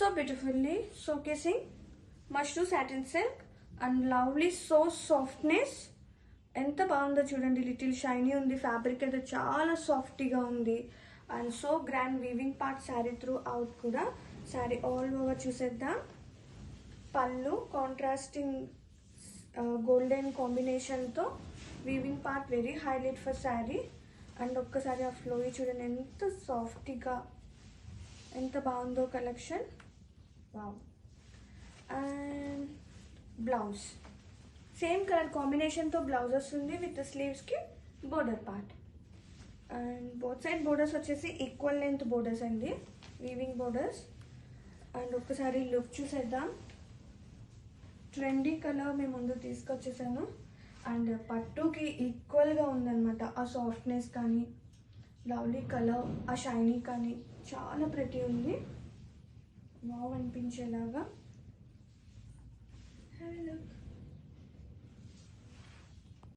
So beautifully showcasing mashru satin silk and lovely so softness ఎంత బాగుందో చూడండి little shiny ఉంది ఫ్యాబ్రిక్ అయితే చాలా సాఫ్టీగా ఉంది. And so grand weaving part sari throughout కూడా. శారీ ఆల్ ఓవర్ చూసేద్దాం. పళ్ళు కాంట్రాస్టింగ్ గోల్డెన్ కాంబినేషన్తో weaving part very highlight for sari and ఒక్కసారి ఆ ఫ్లోయి చూడండి ఎంత సాఫ్టీగా ఎంత బాగుందో collection wow and blouse same colour కాంబినేషన్తో బ్లౌజ్ వస్తుంది with స్లీవ్స్కి border part and both side borders వచ్చేసి ఈక్వల్ లెంత్ బోర్డర్స్ అండి. వీవింగ్ బోర్డర్స్ అండ్ ఒక్కసారి లుక్ చూసేద్దాం. ట్రెండీ కలర్ మేము ముందు తీసుకొచ్చేసాను. అండ్ పట్టుకి ఈక్వల్గా ఉందన్నమాట. ఆ సాఫ్ట్నెస్ కానీ లవ్లీ కలర్ ఆ షైనీ కానీ చాలా ప్రతి ఉంది. వావ్ అనిపించేలాగా